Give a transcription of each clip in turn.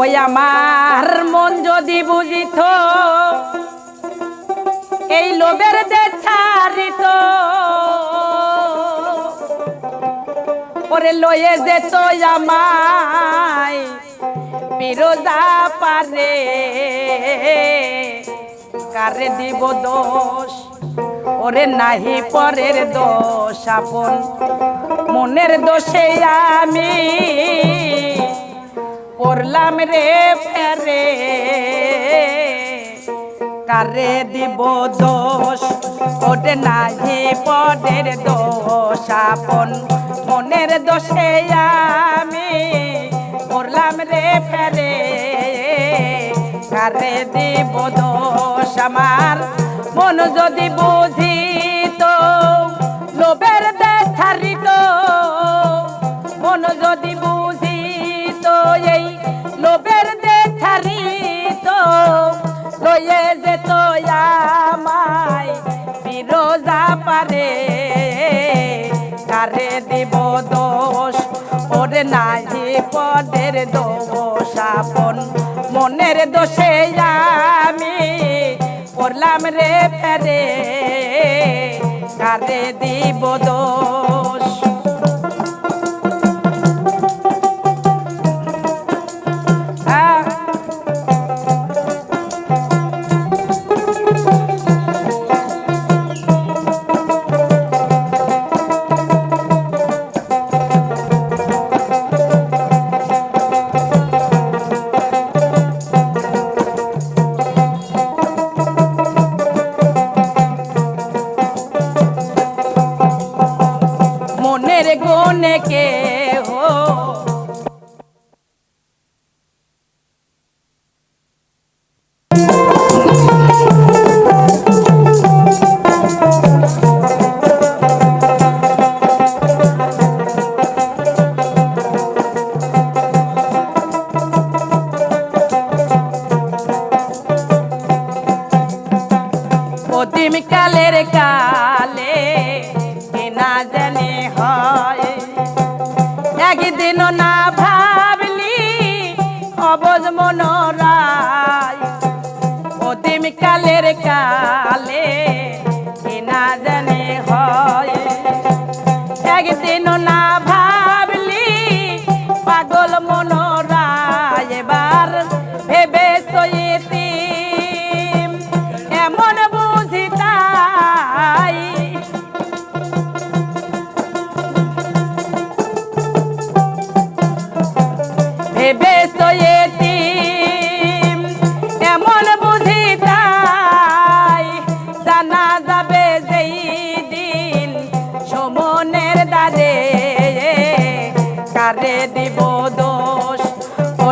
ওই আমার মন যদি বুঝিত, এই লোভের যে ছাড়িত। ওরে লয়ে যেত আমায়, বিরোধা পারে। কারে দিব দোষ? ওরে নাহি পরের দোষ, আপন মনের দোষে আমি পড়লাম রে ফেরে। কারে দিব দোষ? ওরে নাহি পরের দোষ। আপন মনের দোষে আমি পড়লাম রে ফেরে। কারে দিব দোষ? আমার মন যদি বুঝিত কারে দিব দোষ। ওরে নাহি পদের দোষ আপন। মনের দোষে আমি করলাম রে ফেরে। কারে দিব দোষ। গুণে কে হো কালের কালে না জানি একদিন না ভাবলি? অবজ মনোরায়। অদিম কালের কালে কি জানে হয়? একদিন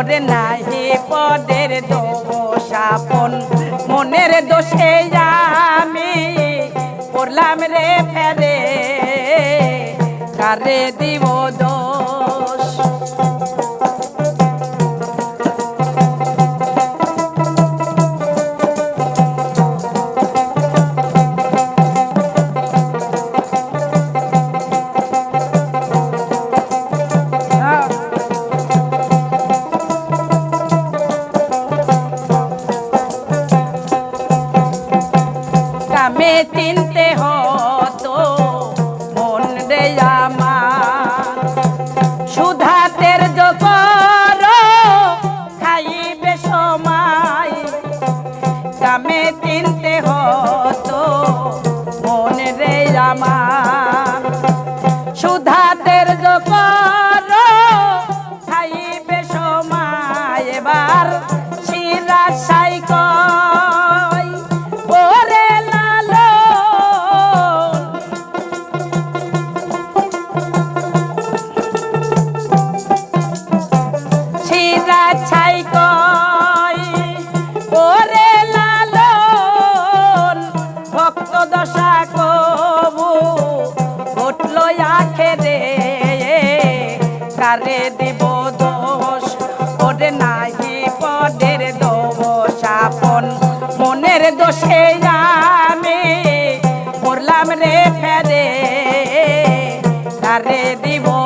ওরে নাহি পদের দোষ আপন। মনের দোষে আমি করলাম রে ফেরে। কারে দিব দোষ? চিনতে হতো মন রে আমার সুধাতের ঘটল রে, কারে দিব দোষ? ওরে নাহি, পদের দোষ। আপন মনের দোষে আমি করলাম রে ফেরে। কারে দিব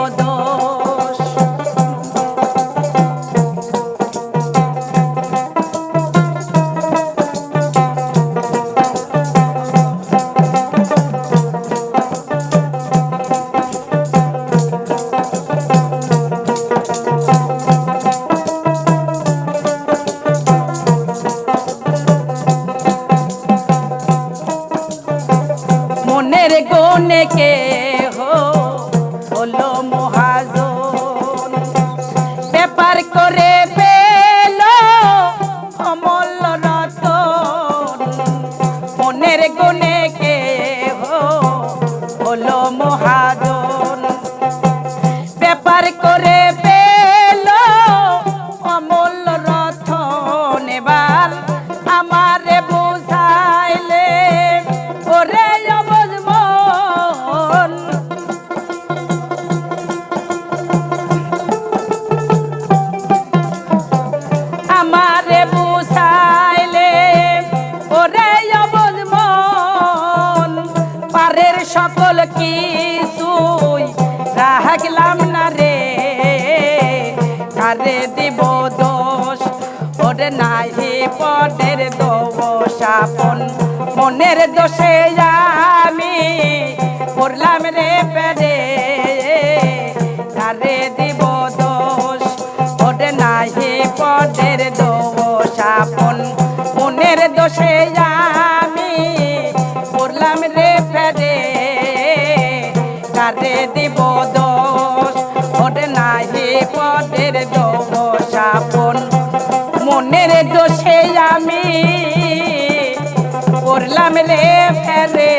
মনের গোনে কে হলো মহাজো ব্যাপার করে পেল অমল রতন। মনের গোনে কিছুই রাখলাম না রে। কারে দিব দোষ? ওরে নাহি পদের দোষাপন মনের দোষে আমি পড়লাম রে পেরে কারে দিব দোষ? ওরে নাহি পদের দোষাপন মনের দোষে আমি পড়লাম রে পদের দোষ আপন মনের দোষে আমি করলাম রে ফেরে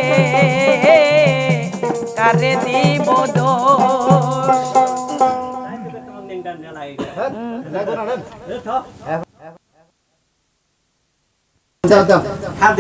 কারে দিব দোষ? দাও দাও হাত